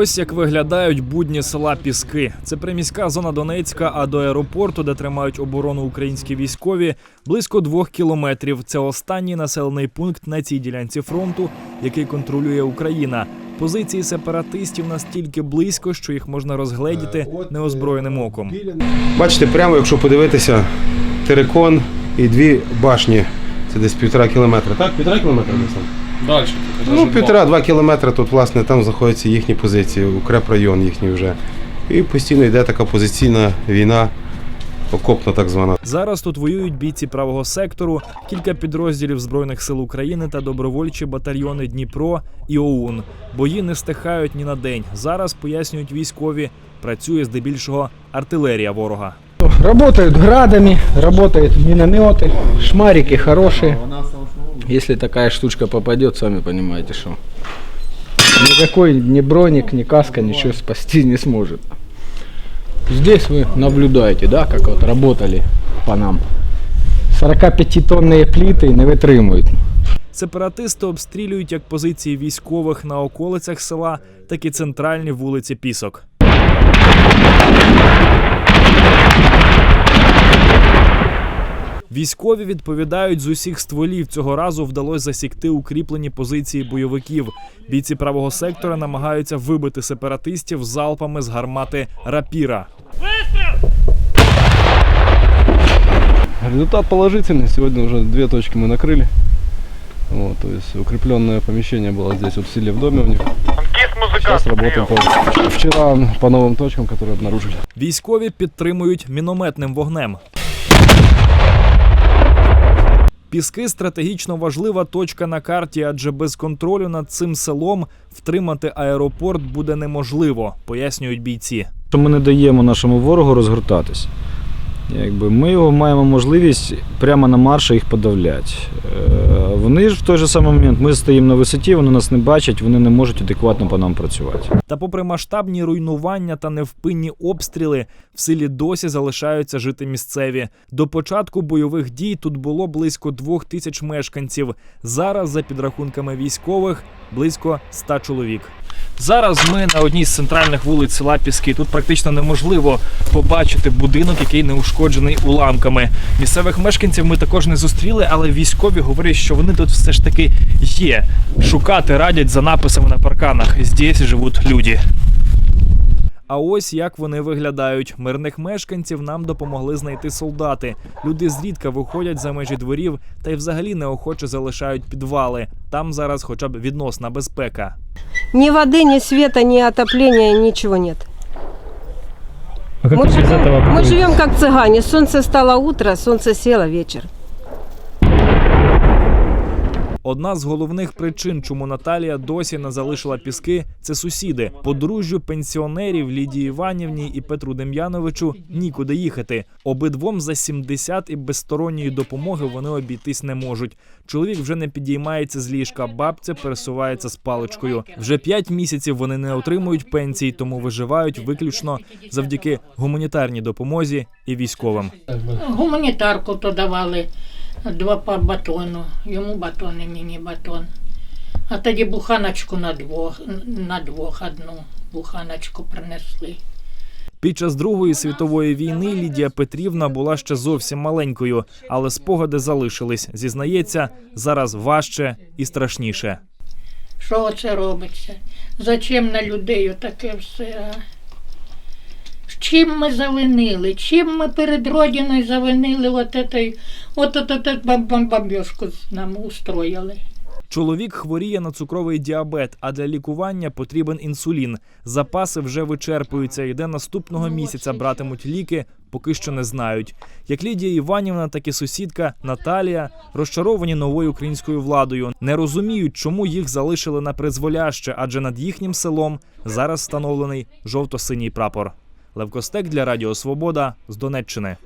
Ось як виглядають будні села Піски. Це приміська зона Донецька, а до аеропорту, де тримають оборону українські військові, близько двох кілометрів. Це останній населений пункт на цій ділянці фронту, який контролює Україна. Позиції сепаратистів настільки близько, що їх можна розгледіти неозброєним оком. Бачите, прямо, якщо подивитися, терикон і дві башні. Це десь півтора кілометра. Так, півтора кілометра десь Дальше. Ну, півтора-два кілометри тут, власне, там знаходяться їхні позиції, укрепрайон їхній вже. І постійно йде така позиційна війна, окопна так звана. Зараз тут воюють бійці правого сектору, кілька підрозділів збройних сил України та добровольчі батальйони Дніпро і ОУН. Бої не стихають ні на день. Зараз пояснюють військові. Працює здебільшого артилерія ворога. Работают градами, работают минометы, шмарики хорошие. Если такая штучка попадет, сами понимаете, что никакой ни броник, ни каска ничего спасти не сможет. Здесь вы наблюдаете, да, как вот работали по нам. 45-тонные плиты не витримують. Сепаратисти обстрілюють як позиції військових на околицях села, так і центральні вулиці Пісок. Військові відповідають з усіх стволів. Цього разу вдалося засікти укріплені позиції бойовиків. Бійці правого сектора намагаються вибити сепаратистів залпами з гармати рапіра. Результат положительный. Сегодня уже две точки мы накрыли. Вот, то есть укрепленное помещение было здесь вот в селе в доме у них. Сейчас работаем по... Вчера по новым точкам, которые обнаружили. Військові підтримують мінометним вогнем. Піски стратегічно важлива точка на карті, адже без контролю над цим селом втримати аеропорт буде неможливо, пояснюють бійці. Ми не даємо нашому ворогу розгортатись. Якби ми його маємо можливість прямо на марші їх подавляти. Е, Вони ж в той же самий момент ми стоїмо на висоті, вони нас не бачать, вони не можуть адекватно по нам працювати. Та, попри масштабні руйнування та невпинні обстріли, в селі досі залишаються жити місцеві. До початку бойових дій тут було близько двох тисяч мешканців. Зараз, за підрахунками військових, близько ста чоловік. Зараз ми на одній з центральних вулиць села Піски. Тут практично неможливо побачити будинок, який не ушкоджений уламками. Місцевих мешканців ми також не зустріли, але військові говорять, що вони тут все ж таки є. Шукати радять за написами на парканах. Здесь живуть люди. А ось як вони виглядають. Мирних мешканців нам допомогли знайти солдати. Люди зрідка виходять за межі дворів та й взагалі неохоче залишають підвали. Там зараз, хоча б відносна безпека. Ни воды, ни света, ни отопления, ничего нет. мы, живем, мы живем как цыгане. Солнце стало утро, солнце село вечер. Одна з головних причин, чому Наталія досі не залишила піски, це сусіди. Подружжю пенсіонерів Лідії Іванівні і Петру Дем'яновичу нікуди їхати. Обидвом за 70 і без сторонньої допомоги вони обійтись не можуть. Чоловік вже не підіймається з ліжка, бабця пересувається з паличкою. Вже п'ять місяців вони не отримують пенсій, тому виживають виключно завдяки гуманітарній допомозі і військовим. Гуманітарку то давали два по батону. Йому батон і мені батон. А тоді буханочку на двох, на двох одну буханочку принесли. Під час Другої світової війни Лідія Петрівна була ще зовсім маленькою, але спогади залишились. Зізнається, зараз важче і страшніше. Що оце робиться? Зачем на людей таке все? А? Чим ми завинили? Чим ми перед Родиною завинили от этой, от от нам устроїли? Чоловік хворіє на цукровий діабет, а для лікування потрібен інсулін. Запаси вже вичерпуються. І де наступного місяця братимуть ліки, поки що не знають. Як Лідія Іванівна, так і сусідка Наталія розчаровані новою українською владою, не розуміють, чому їх залишили на призволяще, адже над їхнім селом зараз встановлений жовто-синій прапор. Лев Костек для Радіо Свобода з Донеччини.